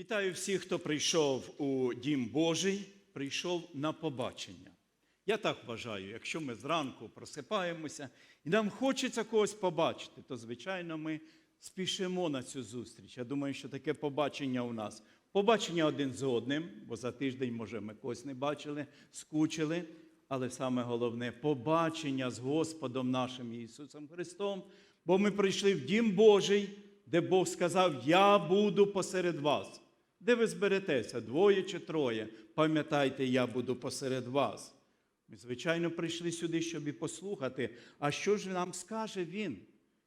Вітаю всіх, хто прийшов у Дім Божий, прийшов на побачення. Я так вважаю, якщо ми зранку просипаємося і нам хочеться когось побачити, то, звичайно, ми спішимо на цю зустріч. Я думаю, що таке побачення у нас. Побачення один з одним, бо за тиждень, може, ми когось не бачили, скучили. Але саме головне побачення з Господом нашим Ісусом Христом, бо ми прийшли в Дім Божий, де Бог сказав: Я буду посеред вас. Де ви зберетеся, двоє чи троє, пам'ятайте, я буду посеред вас. Ми, звичайно, прийшли сюди, щоб і послухати, а що ж нам скаже Він,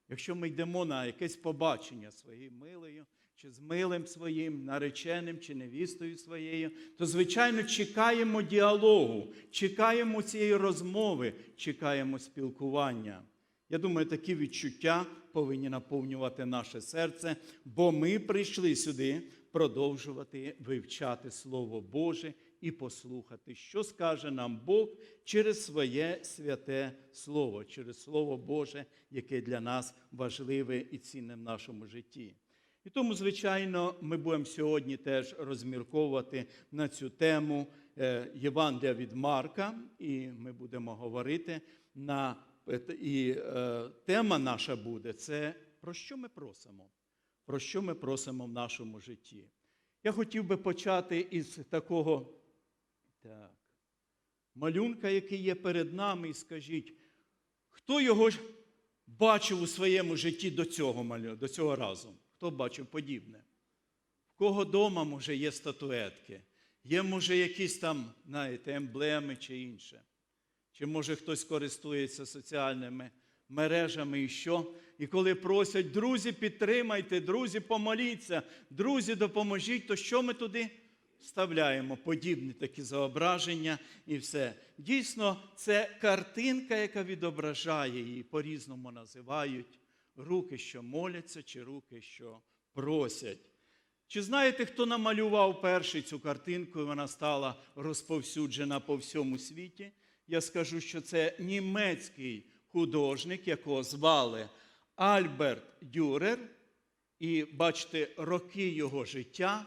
якщо ми йдемо на якесь побачення своєю милою, чи з милим своїм, нареченим, чи невістою своєю, то, звичайно, чекаємо діалогу, чекаємо цієї розмови, чекаємо спілкування. Я думаю, такі відчуття повинні наповнювати наше серце, бо ми прийшли сюди продовжувати вивчати Слово Боже і послухати, що скаже нам Бог через своє святе Слово, через Слово Боже, яке для нас важливе і цінне в нашому житті. І тому, звичайно, ми будемо сьогодні теж розмірковувати на цю тему е, Євангелія від Марка, і ми будемо говорити на і е, тема наша буде це про що ми просимо, про що ми просимо в нашому житті. Я хотів би почати із такого так, малюнка, який є перед нами, і скажіть, хто його бачив у своєму житті до цього до цього разу? Хто бачив подібне? В кого вдома, може, є статуетки, є, може, якісь там, знаєте, емблеми чи інше. Чи може хтось користується соціальними мережами і що? І коли просять, друзі, підтримайте, друзі, помоліться, друзі, допоможіть, то що ми туди вставляємо? Подібні такі зображення і все. Дійсно, це картинка, яка відображає її, по-різному називають руки, що моляться, чи руки, що просять. Чи знаєте, хто намалював перший цю картинку, і вона стала розповсюджена по всьому світі? Я скажу, що це німецький художник, якого звали Альберт Дюрер. І бачите, роки його життя,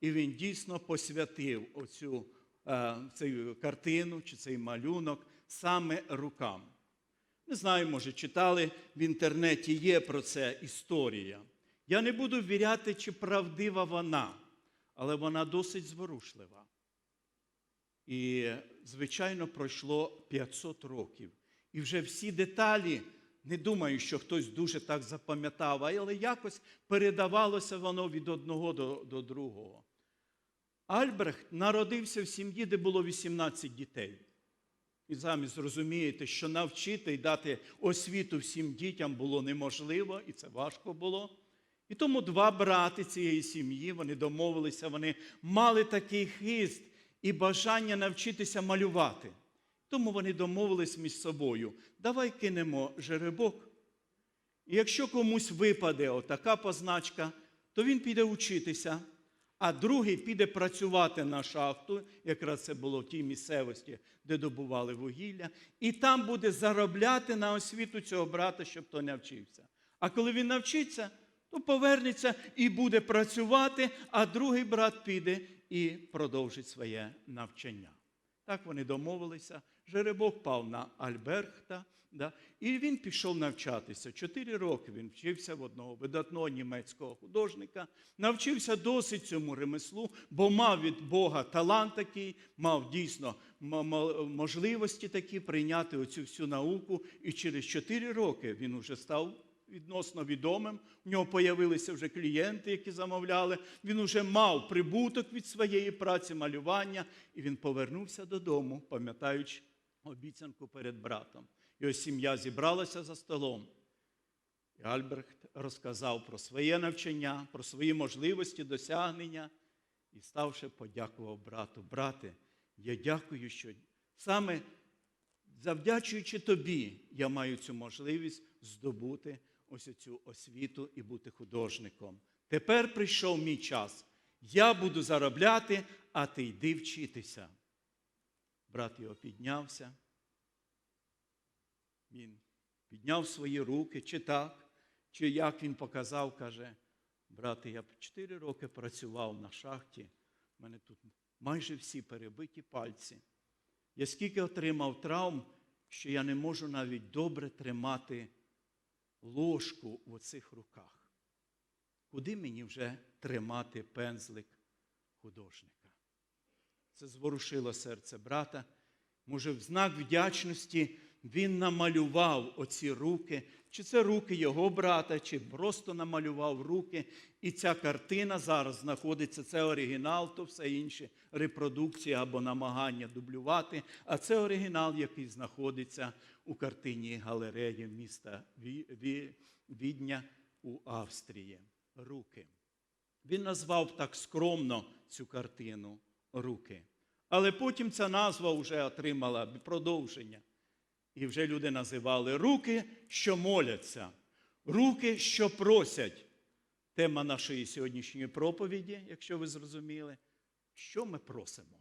і він дійсно посвятив оцю е, цю картину чи цей малюнок саме рукам. Не знаю, може, читали в інтернеті, є про це історія. Я не буду віряти, чи правдива вона, але вона досить зворушлива. І, звичайно, пройшло 500 років. І вже всі деталі, не думаю, що хтось дуже так запам'ятав, але якось передавалося воно від одного до, до другого. Альбрехт народився в сім'ї, де було 18 дітей. І самі зрозумієте, що навчити і дати освіту всім дітям було неможливо, і це важко було. І тому два брати цієї сім'ї вони домовилися, вони мали такий хист і бажання навчитися малювати. Тому вони домовились між собою. Давай кинемо жеребок. І якщо комусь випаде отака позначка, то він піде вчитися, а другий піде працювати на шахту, якраз це було в тій місцевості, де добували вугілля, і там буде заробляти на освіту цього брата, щоб той навчився. А коли він навчиться, то повернеться і буде працювати, а другий брат піде і продовжить своє навчання. Так вони домовилися. Жеребок пав на Альберхта, да, і він пішов навчатися. Чотири роки він вчився в одного видатного німецького художника, навчився досить цьому ремеслу, бо мав від Бога талант такий, мав дійсно можливості такі прийняти оцю всю науку. І через чотири роки він уже став відносно відомим. У нього появилися вже клієнти, які замовляли. Він уже мав прибуток від своєї праці, малювання, і він повернувся додому, пам'ятаючи обіцянку перед братом. Ось сім'я зібралася за столом. І Альбрехт розказав про своє навчання, про свої можливості, досягнення і, ставши, подякував брату. Брате, я дякую, що саме завдячуючи тобі, я маю цю можливість здобути ось цю освіту і бути художником. Тепер прийшов мій час. Я буду заробляти, а ти йди вчитися. Брат його піднявся. Він підняв свої руки, чи так, чи як він показав, каже, Брате, я 4 роки працював на шахті, у мене тут майже всі перебиті пальці. Я скільки отримав травм, що я не можу навіть добре тримати ложку в оцих руках. Куди мені вже тримати пензлик художника? Це зворушило серце брата. Може, в знак вдячності він намалював оці руки, чи це руки його брата, чи просто намалював руки. І ця картина зараз знаходиться, це оригінал, то все інше репродукція або намагання дублювати. А це оригінал, який знаходиться у картині галереї міста Ві- Ві- Відня у Австрії. Руки. Він назвав так скромно цю картину руки. Але потім ця назва вже отримала продовження. І вже люди називали руки, що моляться, руки, що просять. Тема нашої сьогоднішньої проповіді, якщо ви зрозуміли, що ми просимо?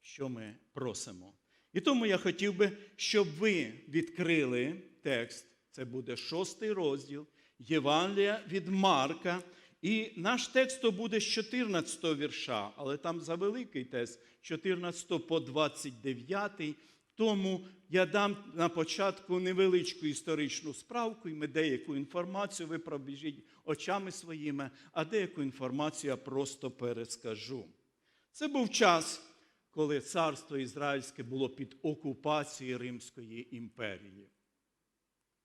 Що ми просимо? І тому я хотів би, щоб ви відкрили текст, це буде шостий розділ Євангелія від Марка. І наш текст то буде з 14 вірша, але там завеликий текст, 14 по 29. Тому я дам на початку невеличку історичну справку, і ми деяку інформацію ви пробіжіть очами своїми, а деяку інформацію я просто перескажу. Це був час, коли царство Ізраїльське було під окупацією Римської імперії.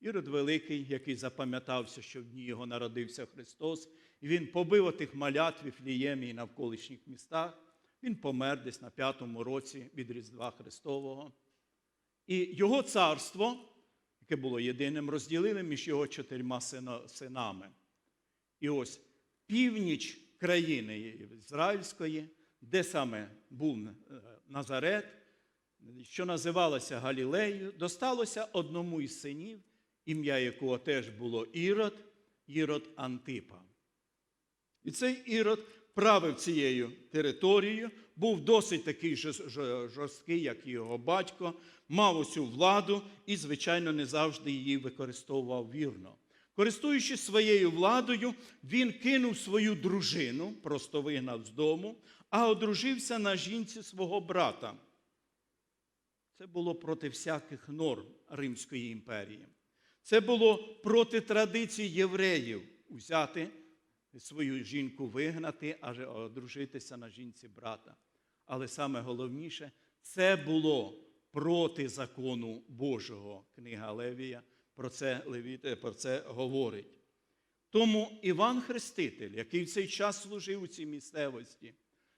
Ірод Великий, який запам'ятався, що в дні його народився Христос, і він побив отих малят в Іфліємі і навколишніх містах. Він помер десь на п'ятому році від Різдва Христового. І його царство, яке було єдиним, розділили між його чотирма синами. І ось північ країни Ізраїльської, де саме був е, Назарет, що називалося Галілеєю, досталося одному із синів, ім'я якого теж було Ірод, Ірод Антипа. І цей Ірод правив цією територією, був досить такий жорсткий, як і його батько, мав усю владу і, звичайно, не завжди її використовував вірно. Користуючись своєю владою, він кинув свою дружину, просто вигнав з дому, а одружився на жінці свого брата. Це було проти всяких норм Римської імперії. Це було проти традицій євреїв взяти свою жінку вигнати, аж одружитися на жінці брата. Але саме головніше, це було проти закону Божого. Книга Левія про це, Левіт, про це говорить. Тому Іван Хреститель, який в цей час служив у цій місцевості,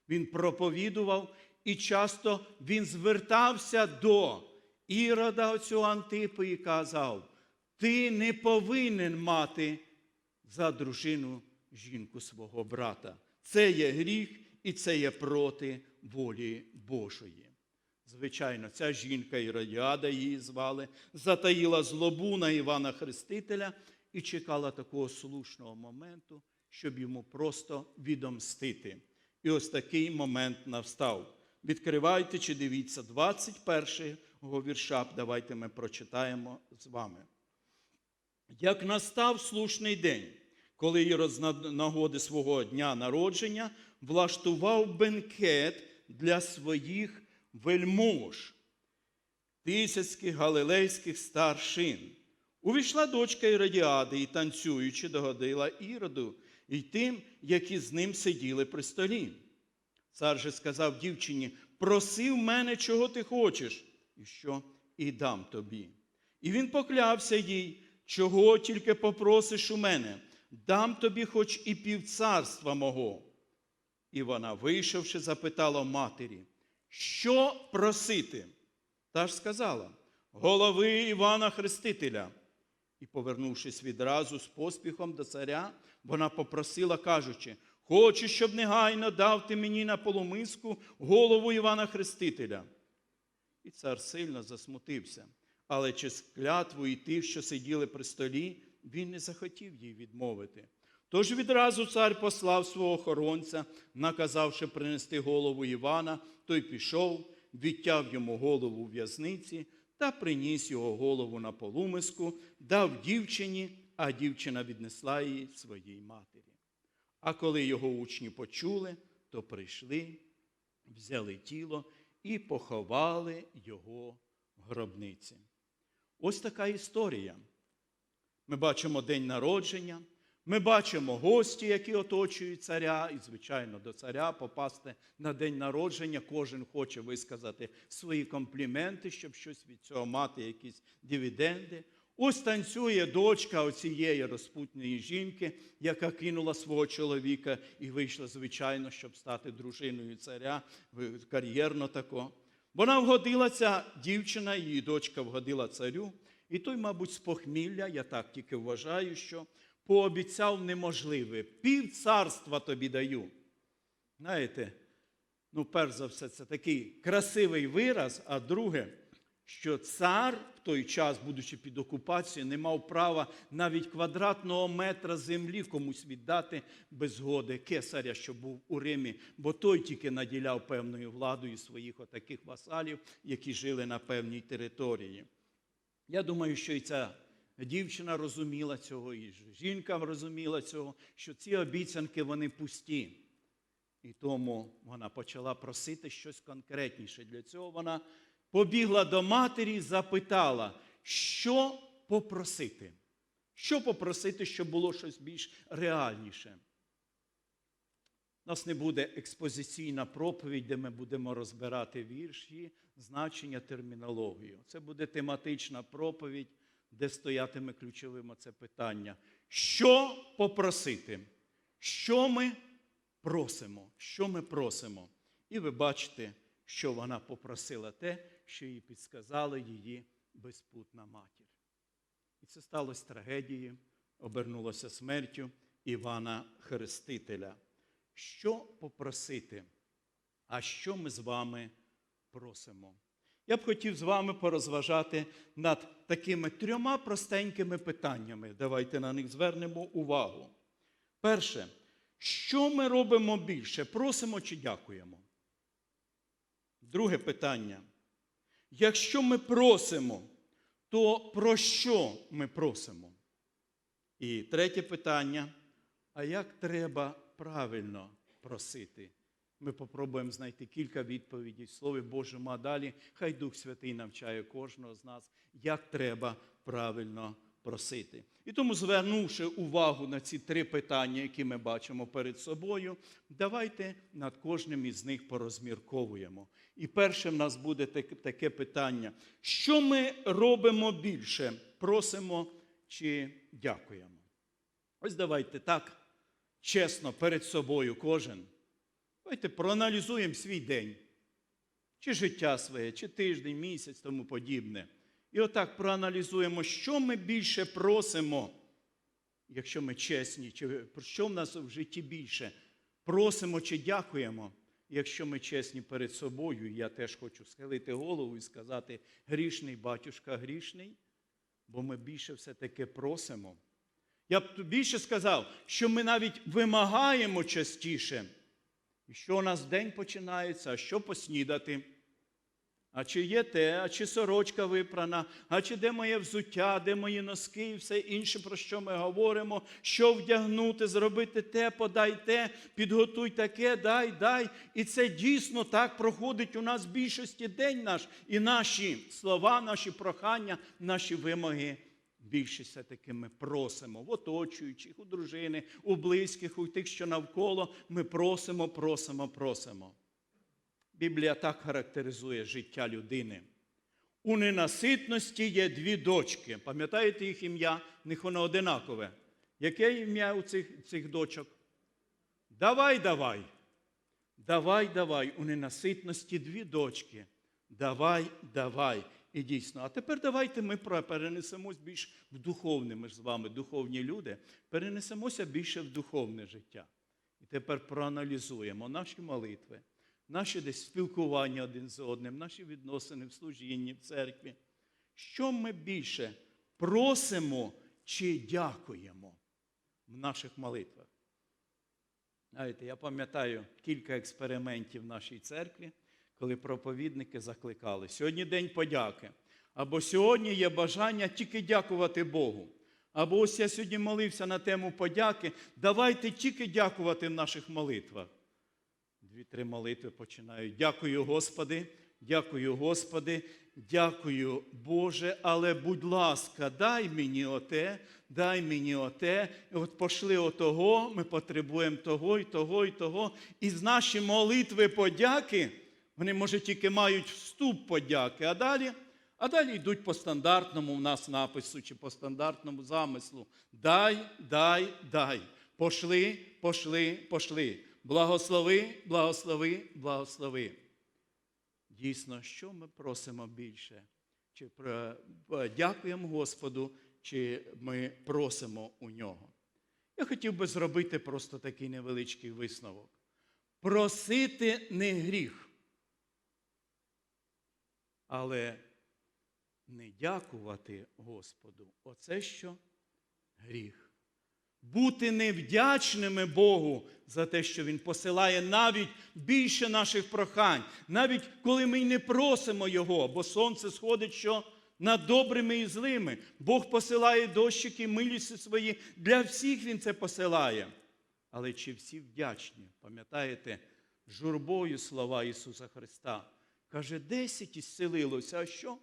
він проповідував і часто він звертався до Ірода оцього Антипи і казав: Ти не повинен мати за дружину жінку свого брата. Це є гріх і це є проти волі Божої. Звичайно, ця жінка Іродіада її звали, затаїла злобу на Івана Хрестителя і чекала такого слушного моменту, щоб йому просто відомстити. І ось такий момент настав. Відкривайте чи дивіться 21 го вірша. Давайте ми прочитаємо з вами. Як настав слушний день, коли Ірод з нагоди свого дня народження влаштував бенкет для своїх вельмож, тисяцьких галилейських старшин. Увійшла дочка Іродіади і, танцюючи, догодила Іроду і тим, які з ним сиділи при столі. Цар же сказав дівчині: проси в мене, чого ти хочеш, і що і дам тобі. І він поклявся їй, чого тільки попросиш у мене, дам тобі хоч і півцарства мого. І вона, вийшовши, запитала матері, що просити? Та ж сказала, голови Івана Хрестителя. І, повернувшись відразу з поспіхом до царя, вона попросила, кажучи, хочу, щоб негайно дав ти мені на полумиску голову Івана Хрестителя. І цар сильно засмутився, але через клятву і тих, що сиділи при столі, він не захотів їй відмовити. Тож відразу цар послав свого охоронця, наказавши принести голову Івана, той пішов, відтяв йому голову в в'язниці та приніс його голову на полумиску, дав дівчині, а дівчина віднесла її своїй матері. А коли його учні почули, то прийшли, взяли тіло і поховали його в гробниці. Ось така історія. Ми бачимо день народження, ми бачимо гості, які оточують царя, і, звичайно, до царя попасти на день народження. Кожен хоче висказати свої компліменти, щоб щось від цього мати, якісь дивіденди. Ось танцює дочка оцієї розпутної жінки, яка кинула свого чоловіка і вийшла, звичайно, щоб стати дружиною царя, кар'єрно тако. Вона вгодила ця дівчина, її дочка вгодила царю, і той, мабуть, з похмілля, я так тільки вважаю, що пообіцяв неможливе. Пів царства тобі даю. Знаєте, ну, перш за все, це такий красивий вираз, а друге, що цар в той час, будучи під окупацією, не мав права навіть квадратного метра землі комусь віддати без згоди кесаря, що був у Римі, бо той тільки наділяв певною владою своїх отаких васалів, які жили на певній території. Я думаю, що і ця дівчина розуміла цього, і жінка розуміла цього, що ці обіцянки вони пусті. І тому вона почала просити щось конкретніше. Для цього вона побігла до матері і запитала, що попросити. Що попросити, щоб було щось більш реальніше. У нас не буде експозиційна проповідь, де ми будемо розбирати вірші, значення, термінологію. Це буде тематична проповідь, де стоятиме ключовим це питання. Що попросити? Що ми просимо? Що ми просимо? І ви бачите, що вона попросила те, що їй підсказала її безпутна матір. І це сталося трагедією, обернулося смертю Івана Хрестителя. Що попросити? А що ми з вами просимо? Я б хотів з вами порозважати над такими трьома простенькими питаннями. Давайте на них звернемо увагу. Перше, що ми робимо більше? Просимо чи дякуємо? Друге питання. Якщо ми просимо, то про що ми просимо? І третє питання. А як треба правильно просити? Ми попробуємо знайти кілька відповідей Слові Божому, а далі хай Дух Святий навчає кожного з нас, як треба правильно просити. І тому, звернувши увагу на ці три питання, які ми бачимо перед собою, давайте над кожним із них порозмірковуємо. І перше в нас буде таке питання: що ми робимо більше? Просимо чи дякуємо? Ось давайте так чесно перед собою кожен. Давайте проаналізуємо свій день, чи життя своє, чи тиждень, місяць, тому подібне. І отак проаналізуємо, що ми більше просимо, якщо ми чесні, чи що в нас в житті більше? Просимо чи дякуємо, якщо ми чесні перед собою, я теж хочу схилити голову і сказати, грішний батюшка грішний, бо ми більше все-таки просимо. Я б більше сказав, що ми навіть вимагаємо частіше. Що у нас день починається, а що поснідати? А чи є те, а чи сорочка випрана, а чи де моє взуття, де мої носки і все інше, про що ми говоримо, що вдягнути, зробити те, подай те, підготуй таке, дай, дай. І це дійсно так проходить у нас в більшості день наш. І наші слова, наші прохання, наші вимоги. Більшість все-таки ми просимо в оточуючих, у дружини, у близьких, у тих, що навколо, ми просимо, просимо, просимо. Біблія так характеризує життя людини. У ненаситності є дві дочки. Пам'ятаєте їх ім'я? Них воно одинакове. Яке ім'я у цих цих дочок? Давай, давай. Давай, давай. У ненаситності дві дочки. Давай, давай. І дійсно, а тепер давайте ми перенесемось більш в духовне, ми ж з вами духовні люди, перенесемося більше в духовне життя. І тепер проаналізуємо наші молитви, наші десь спілкування один з одним, наші відносини в служінні, в церкві. Що ми більше просимо чи дякуємо в наших молитвах? Знаєте, я пам'ятаю кілька експериментів в нашій церкві коли проповідники закликали. Сьогодні день подяки. Або сьогодні є бажання тільки дякувати Богу. Або ось я сьогодні молився на тему подяки. Давайте тільки дякувати в наших молитвах. Дві-три молитви починають. Дякую, Господи, дякую, Господи, дякую, Боже, але будь ласка, дай мені оте, дай мені оте. От пошли отого, ми потребуємо того, і того, і того. І з наші молитви подяки, вони, може, тільки мають вступ подяки, а далі. А далі йдуть по стандартному в нас напису чи по стандартному замислу. Дай, дай, дай. Пошли, пошли, пошли. Благослови, благослови, благослови. Дійсно, що ми просимо більше? Чи е, дякуємо Господу, чи ми просимо у нього? Я хотів би зробити просто такий невеличкий висновок. Просити не гріх, але не дякувати Господу. Оце що гріх. Бути невдячними Богу за те, що Він посилає навіть більше наших прохань, навіть коли ми й не просимо Його, бо сонце сходить що над добрими і злими. Бог посилає дощики, милісті свої. Для всіх Він це посилає. Але чи всі вдячні? Пам'ятаєте журбою слова Ісуса Христа? Каже, десять ісцелилося, а що?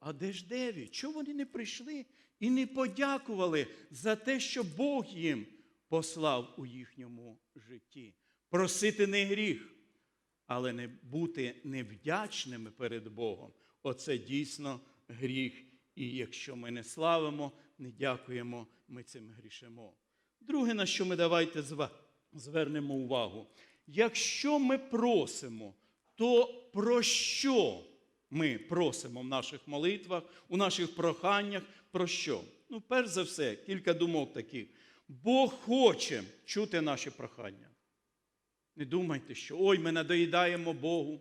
А де ж дев'ять? Чого вони не прийшли і не подякували за те, що Бог їм послав у їхньому житті? Просити не гріх, але не бути невдячними перед Богом. Оце дійсно гріх. І якщо ми не славимо, не дякуємо, ми цим грішимо. Друге, на що ми давайте звернемо увагу. Якщо ми просимо, то про що ми просимо в наших молитвах, у наших проханнях? Про що? Ну, перш за все, кілька думок таких. Бог хоче чути наші прохання. Не думайте, що ой, ми надоїдаємо Богу.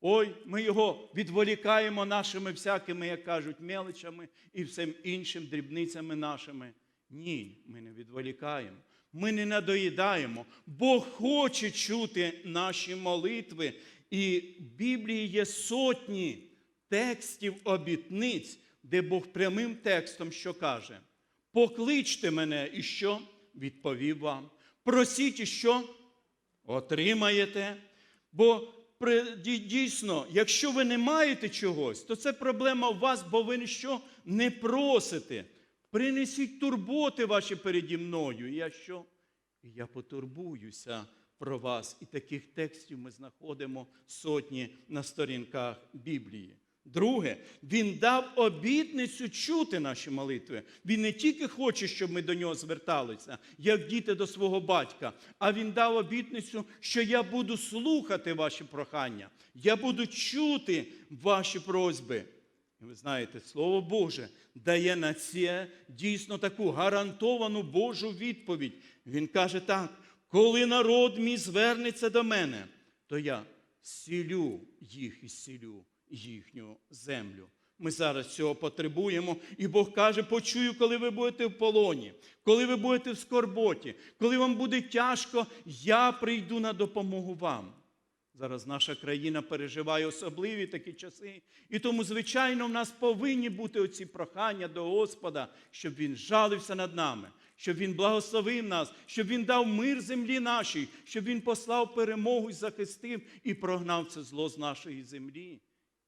Ой, ми його відволікаємо нашими всякими, як кажуть, мелочами і всім іншим дрібницями нашими. Ні, ми не відволікаємо. Ми не надоїдаємо. Бог хоче чути наші молитви. І в Біблії є сотні текстів обітниць, де Бог прямим текстом що каже: Покличте мене, і що? Відповів вам. Просіть, і що? Отримаєте. Бо дійсно, якщо ви не маєте чогось, то це проблема у вас, бо ви що не просите. Принесіть турботи ваші переді мною. І я що? І я потурбуюся про вас. І таких текстів ми знаходимо сотні на сторінках Біблії. Друге, він дав обітницю чути наші молитви. Він не тільки хоче, щоб ми до нього зверталися, як діти до свого батька, а він дав обітницю, що я буду слухати ваші прохання, я буду чути ваші просьби. І ви знаєте, Слово Боже дає на це дійсно таку гарантовану Божу відповідь. Він каже так: коли народ мій звернеться до мене, то я зцілю їх і зцілю їхню землю. Ми зараз цього потребуємо, і Бог каже: почую, коли ви будете в полоні, коли ви будете в скорботі, коли вам буде тяжко, я прийду на допомогу вам. Зараз наша країна переживає особливі такі часи. І тому, звичайно, в нас повинні бути оці прохання до Господа, щоб Він жалився над нами, щоб Він благословив нас, щоб Він дав мир землі нашій, щоб Він послав перемогу і захистив і прогнав це зло з нашої землі.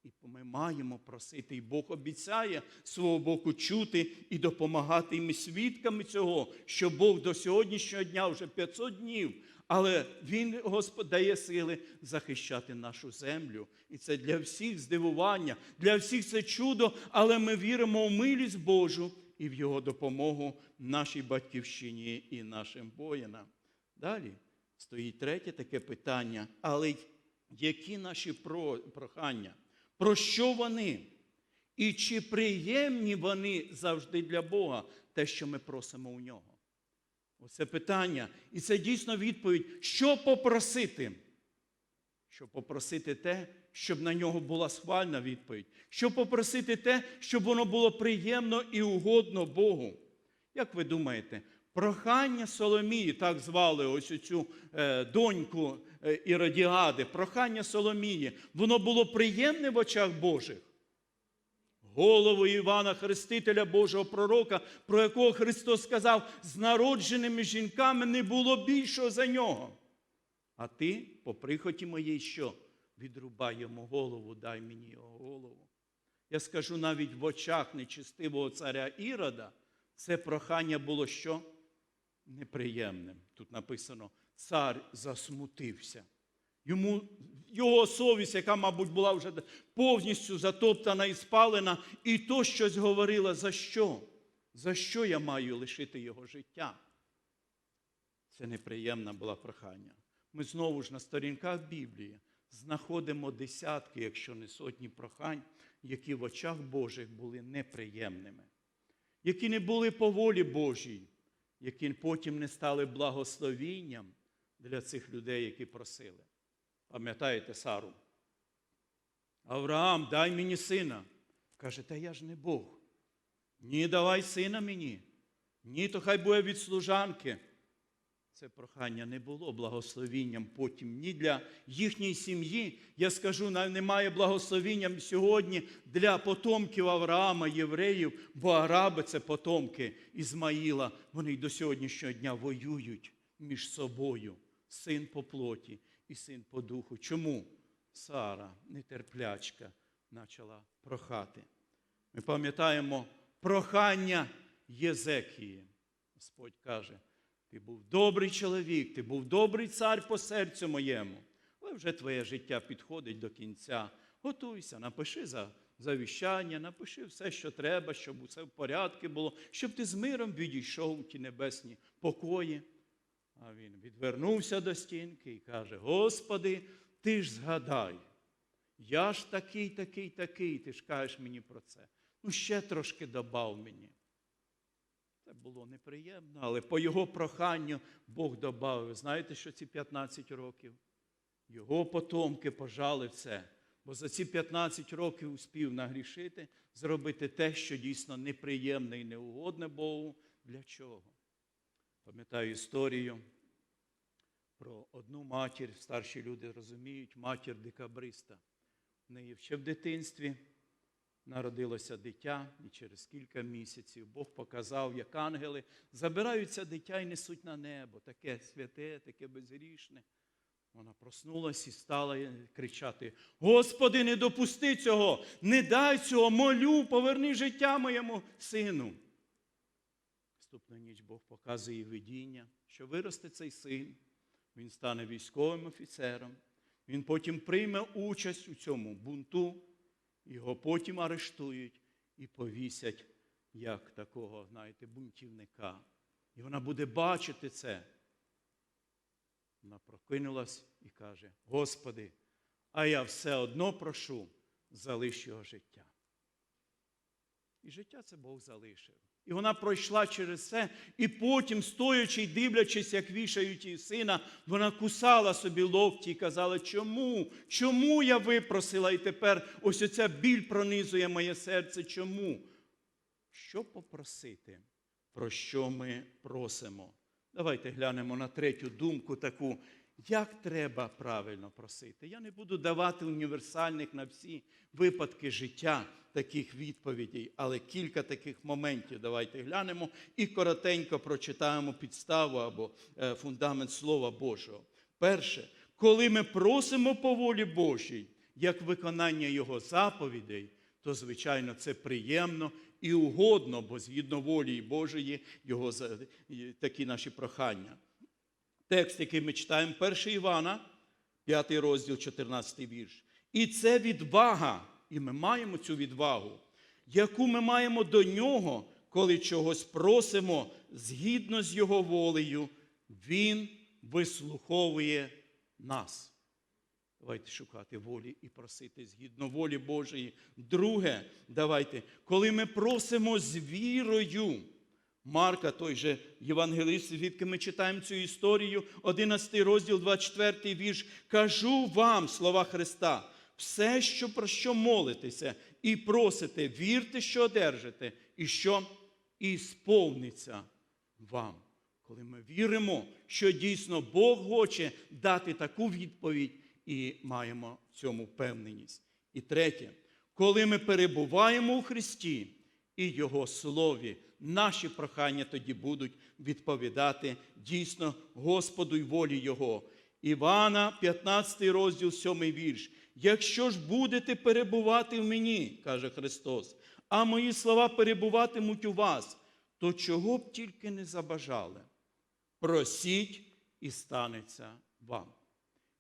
І ми маємо просити, і Бог обіцяє свого боку чути і допомагати. І ми свідками цього, що Бог до сьогоднішнього дня вже 500 днів, але Він, Господь, дає сили захищати нашу землю. І це для всіх здивування, для всіх це чудо, але ми віримо в милість Божу і в Його допомогу нашій батьківщині і нашим воїнам. Далі стоїть третє таке питання, але які наші прохання? Про що вони? І чи приємні вони завжди для Бога, те, що ми просимо у нього? Оце питання. І це дійсно відповідь, що попросити? Щоб попросити те, щоб на нього була схвальна відповідь. Щоб попросити те, щоб воно було приємно і угодно Богу. Як ви думаєте, прохання Соломії, так звали ось цю е, доньку е, Іродіади, прохання Соломії, воно було приємне в очах Божих? Голову Івана Хрестителя Божого пророка, про якого Христос сказав, з народженими жінками не було більшого за нього. А ти, по прихоті моїй, що? Відрубай йому голову, дай мені його голову. Я скажу навіть в очах нечистивого царя Ірода, це прохання було що? Неприємним. Тут написано, цар засмутився. Йому, його совість, яка, мабуть, була вже повністю затоптана і спалена, і то щось говорила, за що? За що я маю лишити його життя? Це неприємне було прохання. Ми знову ж на сторінках Біблії знаходимо десятки, якщо не сотні прохань, які в очах Божих були неприємними, які не були по волі Божій, які потім не стали благословінням для цих людей, які просили. Пам'ятаєте Сару? Авраам, дай мені сина. Каже, та я ж не Бог. Ні, давай сина мені. Ні, то хай буде від служанки. Це прохання не було благословінням потім ні для їхньої сім'ї. Я скажу, немає благословінням сьогодні для потомків Авраама, євреїв, бо араби це потомки Ізмаїла. Вони й до сьогоднішнього дня воюють між собою. Син по плоті і син по духу. Чому? Сара, нетерплячка, почала прохати. Ми пам'ятаємо прохання Єзекії. Господь каже, ти був добрий чоловік, ти був добрий цар по серцю моєму, але вже твоє життя підходить до кінця. Готуйся, напиши за завіщання, напиши все, що треба, щоб усе в порядку було, щоб ти з миром відійшов у ті небесні покої. А він відвернувся до стінки і каже: Господи, ти ж згадай, я ж такий, такий, такий, ти ж кажеш мені про це. Ну, ще трошки добав мені. Це було неприємно, але по його проханню Бог додав. Знаєте, що ці 15 років? Його потомки пожали це. Бо за ці 15 років успів нагрішити, зробити те, що дійсно неприємне і неугодне Богу. Для чого? Пам'ятаю історію про одну матір, старші люди розуміють, матір декабриста. В неї ще в дитинстві народилося дитя, і через кілька місяців Бог показав, як ангели забираються дитя і несуть на небо, таке святе, таке безгрішне. Вона проснулась і стала кричати: Господи, не допусти цього, не дай цього, молю, поверни життя моєму сину. Наступну ніч Бог показує видіння, що виросте цей син, він стане військовим офіцером, він потім прийме участь у цьому бунту, його потім арештують і повісять як такого, знаєте, бунтівника. І вона буде бачити це. Вона прокинулась і каже: Господи, а я все одно прошу, залиш його життя. І життя це Бог залишив. І вона пройшла через це, і потім, стоячи й дивлячись, як вішають її сина, вона кусала собі локті і казала, чому? Чому я випросила, і тепер ось оця біль пронизує моє серце? Чому? Що попросити? Про що ми просимо? Давайте глянемо на третю думку таку. Як треба правильно просити? Я не буду давати універсальних на всі випадки життя таких відповідей, але кілька таких моментів давайте глянемо і коротенько прочитаємо підставу або е, фундамент Слова Божого. Перше, коли ми просимо по волі Божій, як виконання Його заповідей, то, звичайно, це приємно і угодно, бо згідно волі Божої, його такі наші прохання. Текст, який ми читаємо, 1 Івана, 5 розділ, 14 вірш. І це відвага, і ми маємо цю відвагу, яку ми маємо до нього, коли чогось просимо згідно з Його волею, Він вислуховує нас. Давайте шукати волі і просити згідно волі Божої. Друге, давайте, коли ми просимо з вірою. Марка, той же євангелист, звідки ми читаємо цю історію, 11 розділ, 24 вірш. Кажу вам, слова Христа, все, що про що молитеся і просите, вірте, що одержите, і що і сповниться вам. Коли ми віримо, що дійсно Бог хоче дати таку відповідь, і маємо в цьому впевненість. І третє, коли ми перебуваємо у Христі і Його Слові, наші прохання тоді будуть відповідати дійсно Господу й волі Його. Івана, 15 розділ, 7 вірш. Якщо ж будете перебувати в мені, каже Христос, а мої слова перебуватимуть у вас, то чого б тільки не забажали. Просіть і станеться вам.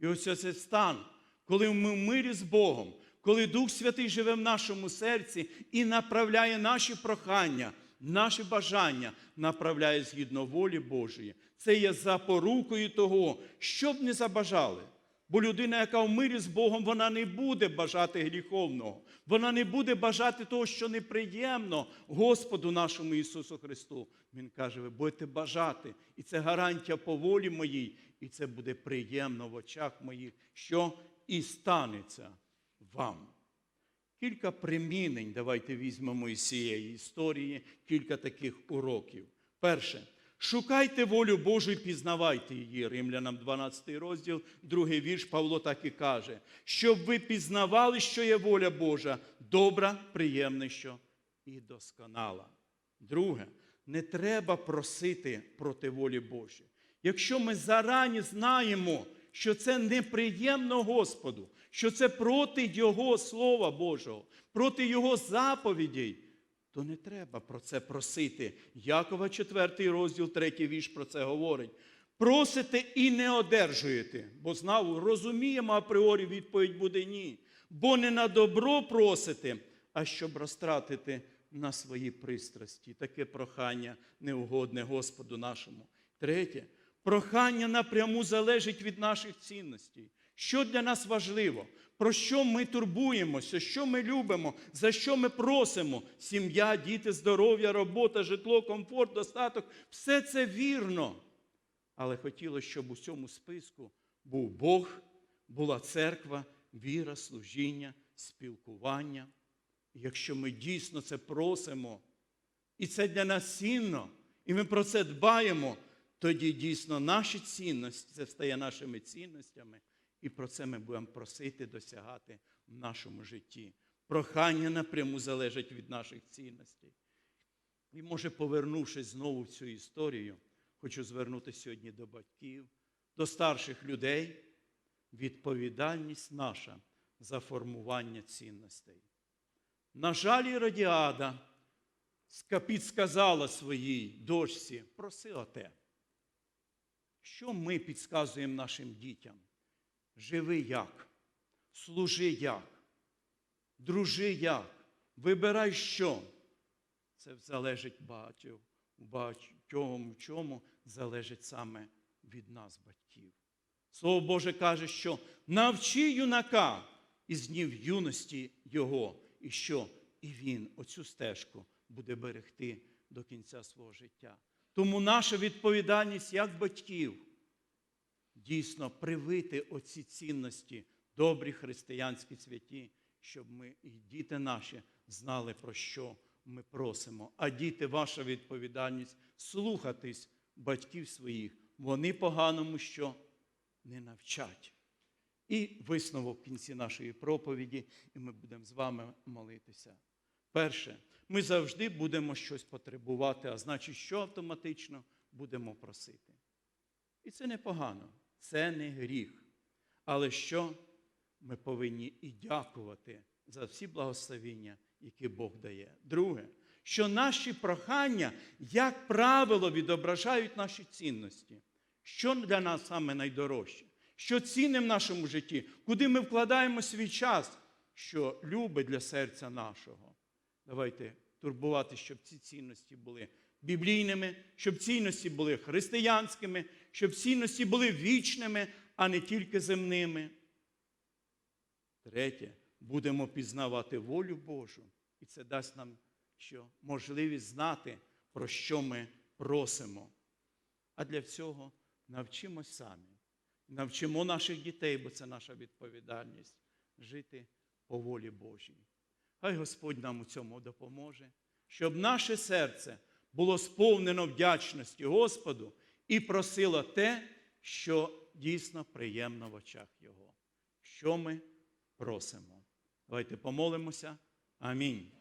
І ось цей стан, коли ми в мирі з Богом, коли Дух Святий живе в нашому серці і направляє наші прохання, наші бажання, направляє згідно волі Божої. Це є запорукою того, щоб не забажали. Бо людина, яка в мирі з Богом, вона не буде бажати гріховного, вона не буде бажати того, що неприємно Господу нашому Ісусу Христу. Він каже: ви будете бажати, і це гарантія по волі моїй, і це буде приємно в очах моїх, що і станеться вам. Кілька примінень, давайте візьмемо із цієї історії, кілька таких уроків. Перше, шукайте волю Божу і пізнавайте її. Римлянам 12 розділ, другий вірш Павло так і каже, щоб ви пізнавали, що є воля Божа, добра, приємна, що і досконала. Друге, не треба просити проти волі Божої. Якщо ми зарані знаємо, що це неприємно Господу, що це проти Його Слова Божого, проти Його заповідей, то не треба про це просити. Якова 4 розділ, 3 вірш про це говорить. Просите і не одержуєте, бо знову розуміємо, апріорі відповідь буде ні. Бо не на добро просите, а щоб розтратити на свої пристрасті. Таке прохання неугодне Господу нашому. Третє, прохання напряму залежить від наших цінностей. Що для нас важливо? Про що ми турбуємося, що ми любимо, за що ми просимо? Сім'я, діти, здоров'я, робота, житло, комфорт, достаток все це вірно. Але хотілося, щоб у цьому списку був Бог, була церква, віра, служіння, спілкування. Якщо ми дійсно це просимо, і це для нас цінно, і ми про це дбаємо, тоді дійсно наші цінності, це стає нашими цінностями, і про це ми будемо просити досягати в нашому житті. Прохання напряму залежить від наших цінностей. І може, повернувшись знову в цю історію, хочу звернутися сьогодні до батьків, до старших людей. Відповідальність наша за формування цінностей. На жаль, Іродіада підсказала своїй дочці, проси оте. Що ми підказуємо нашим дітям? Живи як, служи як, дружи як, вибирай що. Це залежить багатьох, багатьом в чому залежить саме від нас, батьків. Слово Боже каже, що навчи юнака із днів юності його, і що і він оцю стежку буде берегти до кінця свого життя. Тому наша відповідальність як батьків дійсно привити оці цінності, добрі християнські святі, щоб ми і діти наші знали, про що ми просимо. А діти, ваша відповідальність слухатись батьків своїх. Вони поганому що не навчать. І висновок в кінці нашої проповіді, і ми будемо з вами молитися. Перше, ми завжди будемо щось потребувати, а значить, що автоматично будемо просити. І це непогано, це не гріх. Але що ми повинні і дякувати за всі благословіння, які Бог дає. Друге, що наші прохання, як правило, відображають наші цінності. Що для нас саме найдорожче? Що цінне в нашому житті, куди ми вкладаємо свій час, що любить для серця нашого. Давайте турбувати, щоб ці цінності були біблійними, щоб цінності були християнськими, щоб цінності були вічними, а не тільки земними. Третє, будемо пізнавати волю Божу, і це дасть нам що можливість знати, про що ми просимо. А для цього навчимось самі, навчимо наших дітей, бо це наша відповідальність жити по волі Божій. Хай Господь нам у цьому допоможе, щоб наше серце було сповнено вдячності Господу і просило те, що дійсно приємно в очах Його. Що ми просимо? Давайте помолимося. Амінь.